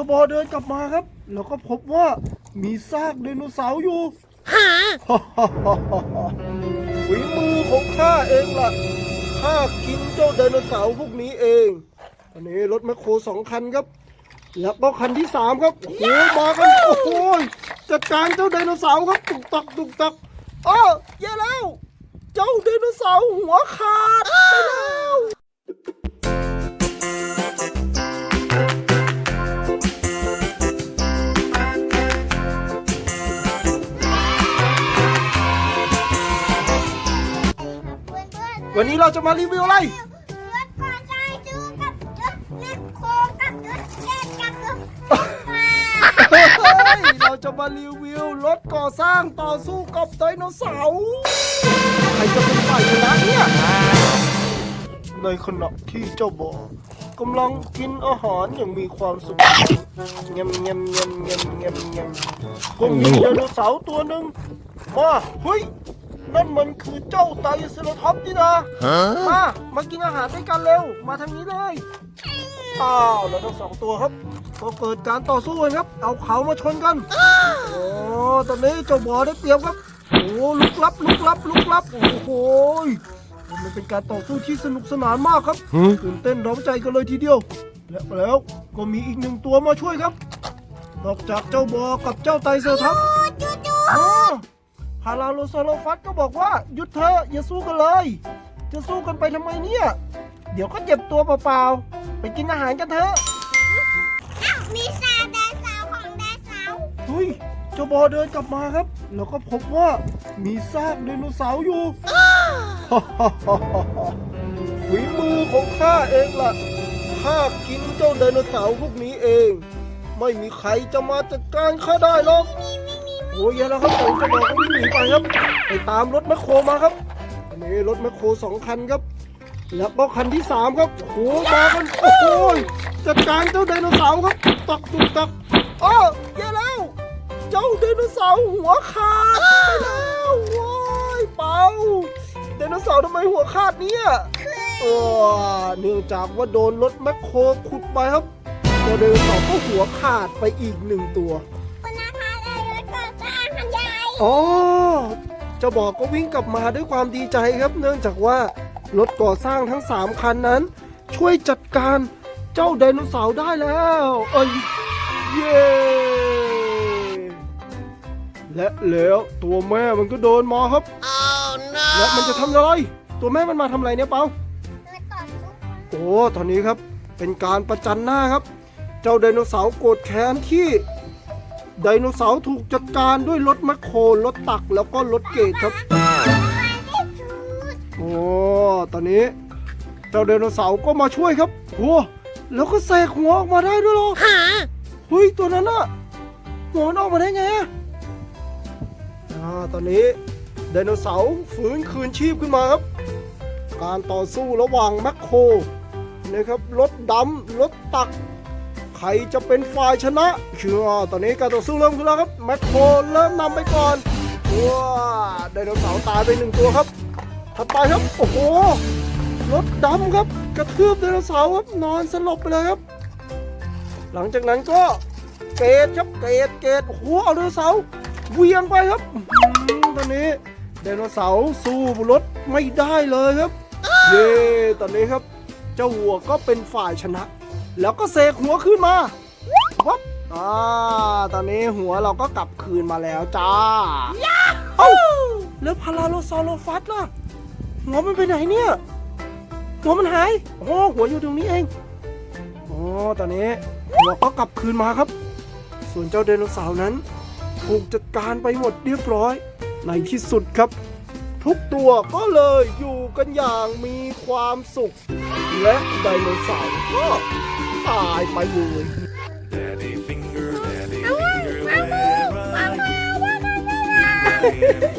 จ้าบอเดินกลับมาครับ แล้วก็พบว่ามีซากไดโนเสาร์อยู่ฝีมือของข้าเองล่ะ ข้ากินเจ้าไดโนเสาร์พวกนี้เอง อันนี้รถแมคโครสองคันครับ แล้วก็คันที่สามครับ โอ้โห มากัน โอ้โห จัดการเจ้าไดโนเสาร์ครับ ตุกตักตุกตักอ้อแย่แล้ว เจ้าไดโนเสาร์หัวขาดไปแล้ว วันนี้เราจะมารีวิวอะไร รถกอใจจูกับรถแมคโครกับรถเจ็กับรถมาเฮ้ยเราจะมารีวิวรถก่อสร้างต่อสู้กับไดโนเสาร์ใครจะเป็นฝ่ายชนะเนี่ยในขณะที่เจ้าบอกำลังกินอาหารอย่างมีความสุขเงียมเงียมเงียมเงียมเงียมเงียมก็มีไดโนเสาร์ตัวหนึ่งมาเฮ้ย นั่นมันคือเจ้าไตรเซราทอปส์นี่นะมา มากินอาหารด้วยกันเร็ว มาทางนี้เลยอ้าวแล้วทั้งสองตัวครับ ก็เกิดการต่อสู้กันครับ เอาเขามาชนกัน โอ้ตอนนี้เจ้าบอได้เปรียบครับ โอ้ลุกลับลุกลับลุกลับ โอ้โหยมันเป็นการต่อสู้ที่สนุกสนานมากครับตื่นเต้นร้องใจกันเลยทีเดียว และแล้วก็มีอีกหนึ่งตัวมาช่วยครับ นอกจากเจ้าบอกับเจ้าไตรเซอร์ทัพจูจูอ๋อพาราโลโซโลฟัสก็บอกว่าหยุดเถอะอย่าสู้กันเลย จะสู้กันไปทำไมเนี่ย เดี๋ยวก็เจ็บตัวเปล่าๆ ไปกินอาหารกันเถอะอ้าวมีซาแดนสาวของแดนสาวเฮ้ยเจ้าบอเดินกลับมาครับ แล้วก็พบว่ามีซากไดโนเสาร์อยู่ฝีมือของข้าเองล่ะข้ากินเจ้าไดโนเสาร์พวกนี้เอง ไม่มีใครจะมาจัดการข้าได้หรอก โอ้ยแย่แล้วครับผมจะบอกว่าวิ่งหนีไปครับ ไปตามรถแมคโครมาครับนนี้รถแมคโครสองคันครับ แล้วก็คันที่สามครับโอ้โหมากันโอ้โหจัดการเจ้าไดโนเสาร์ครับตุกตักตุกตักอ้อแย่แล้ว เจ้าไดโนเสาร์หัวขาดไปแล้วว้ายเปาไดโนเสาร์ทำไมหัวขาดเนี่ยเออเนื่องจากว่าโดนรถแมคโครขุดไปครับตัวไดโนเสาร์ก็หัวขาดไปอีกหนึ่งตัว อ๋อเจะบอกก็วิ่งกลับมาด้วยความดีใจครับ เนื่องจากว่ารถก่อสร้างทั้ง 3 คันนั้น ช่วยจัดการเจ้าไดโนเสาร์ได้แล้วเอ้ยเย้และแล้วตัวแม่มันก็โดนมาครับและมันจะทำอะไร ตัวแม่มันมาทำอะไรเนี่ยเปามาต่อสู้โอ้ตอนนี้ครับเป็นการประจันหน้าครับ เจ้าไดโนเสาร์โกรธแค้นที่ ไดโนเสาร์ถูกจัดการด้วยรถแมคโครรถตักแล้วก็รถเกตครับ โอ้ตอนนี้เจ้าไดโนเสาร์ก็มาช่วยครับโอ้แล้วก็แสกหัวออกมาได้ด้วยหรอเฮ้ยตัวนั้นอะหัวมันออกมาได้ไงอะตอนนี้ไดโนเสาร์ฟื้นคืนชีพขึ้นมาครับ การต่อสู้ระหว่างแมคโครนะครับรถดำรถตัก ใครจะเป็นฝ่ายชนะ เชื่อตอนนี้การต่อสู้เริ่มขึ้นแล้วครับแมคโครเริ่มนำไปก่อนว้าไดโนเสาร์ตายไปหนึ่งตัวครับถัดไปครับโอ้โหรถดำครับ กระทืบไดโนเสาร์ครับนอนสลบไปเลยครับ หลังจากนั้นก็เกตครับเกตเกตโอ้โหเอาไดโนเสาร์เวียงไปครับอตอนนี้ไดโนเสาร์สู้รถไม่ได้เลยครับเย้ตอนนี้ครับ เจ้าวัวก็เป็นฝ่ายชนะ แล้วก็เสกหัวขึ้นมาวับอ่าตอนนี้หัวเราก็กลับคืนมาแล้วจ้าเอ้าแล้วพาราโลซอโลฟัสล่ะ หัวมันไปไหนเนี่ย หัวมันหายอ๋อหัวอยู่ตรงนี้เองอ๋อตอนนี้หัวก็กลับคืนมาครับ ส่วนเจ้าไดโนเสาร์นั้น ถูกจัดการไปหมดเรียบร้อย ในที่สุดครับ ทุกตัวก็เลยอยู่กันอย่างมีความสุข และไดโนเสาร์ก็ตายไปเลย Daddy finger, daddy finger, where are you?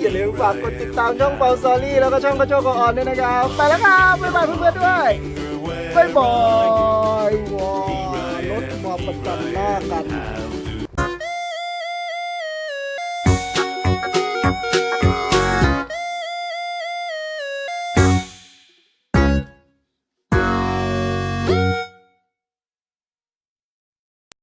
อย่าลืมฝากกดติดตามช่องเบาซอรี่แล้วก็ช่องกระโจกกออนด้วยนะครับ ไปแล้วครับ บ๊ายบายเพื่อนๆด้วย Finger, where บ๊ายบายว้าวรถมาประจันหน้ากัน have